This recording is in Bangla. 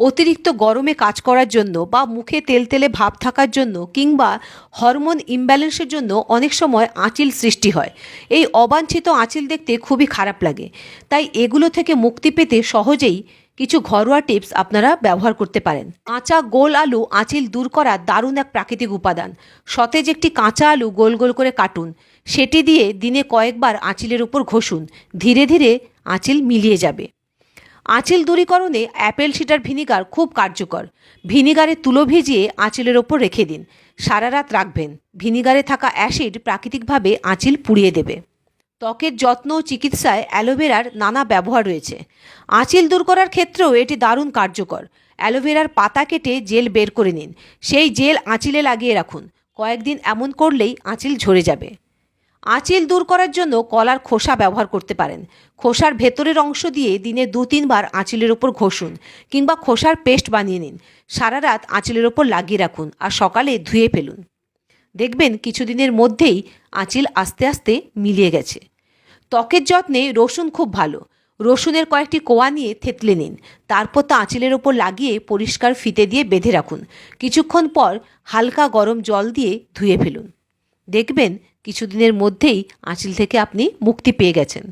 অতিরিক্ত গরমে কাজ করার জন্য বা মুখে তেলতেলে ভাব থাকার জন্য কিংবা হরমোন ইমব্যালেন্সের জন্য অনেক সময় আঁচিল সৃষ্টি হয়। এই অবাঞ্ছিত আঁচিল দেখতে খুবই খারাপ লাগে। তাই এগুলো থেকে মুক্তি পেতে সহজেই কিছু ঘরোয়া টিপস আপনারা ব্যবহার করতে পারেন। কাঁচা গোল আলু আঁচিল দূর করার দারুণ এক প্রাকৃতিক উপাদান। সতেজ একটি কাঁচা আলু গোল গোল করে কাটুন। সেটি দিয়ে দিনে কয়েকবার আঁচিলের উপর ঘষুন। ধীরে ধীরে আঁচিল মিলিয়ে যাবে। আঁচিল দূরীকরণে অ্যাপেল সিডার ভিনিগার খুব কার্যকর। ভিনিগারে তুলো ভিজিয়ে আঁচিলের ওপর রেখে দিন। সারা রাত রাখবেন। ভিনিগারে থাকা অ্যাসিড প্রাকৃতিকভাবে আঁচিল পুড়িয়ে দেবে। ত্বকের যত্ন ও চিকিৎসায় অ্যালোভেরার নানা ব্যবহার রয়েছে। আঁচিল দূর করার ক্ষেত্রেও এটি দারুণ কার্যকর। অ্যালোভেরার পাতা কেটে জেল বের করে নিন। সেই জেল আঁচিলে লাগিয়ে রাখুন। কয়েকদিন এমন করলেই আঁচিল ঝরে যাবে। আঁচিল দূর করার জন্য কলার খোসা ব্যবহার করতে পারেন। খোসার ভেতরের অংশ দিয়ে দিনে দু তিনবার আঁচিলের ওপর ঘষুন কিংবা খোসার পেস্ট বানিয়ে নিন। সারা রাত আঁচিলের ওপর লাগিয়ে রাখুন আর সকালে ধুয়ে ফেলুন। দেখবেন কিছুদিনের মধ্যেই আঁচিল আস্তে আস্তে মিলিয়ে গেছে। ত্বকের যত্নে রসুন খুব ভালো। রসুনের কয়েকটি কোয়া নিয়ে থেতলে নিন। তারপর তা আঁচিলের ওপর লাগিয়ে পরিষ্কার ফিতে দিয়ে বেঁধে রাখুন। কিছুক্ষণ পর হালকা গরম জল দিয়ে ধুয়ে ফেলুন। দেখবেন কিছুদিনের মধ্যেই আঁচিল থেকে আপনি মুক্তি পেয়ে গেছেন।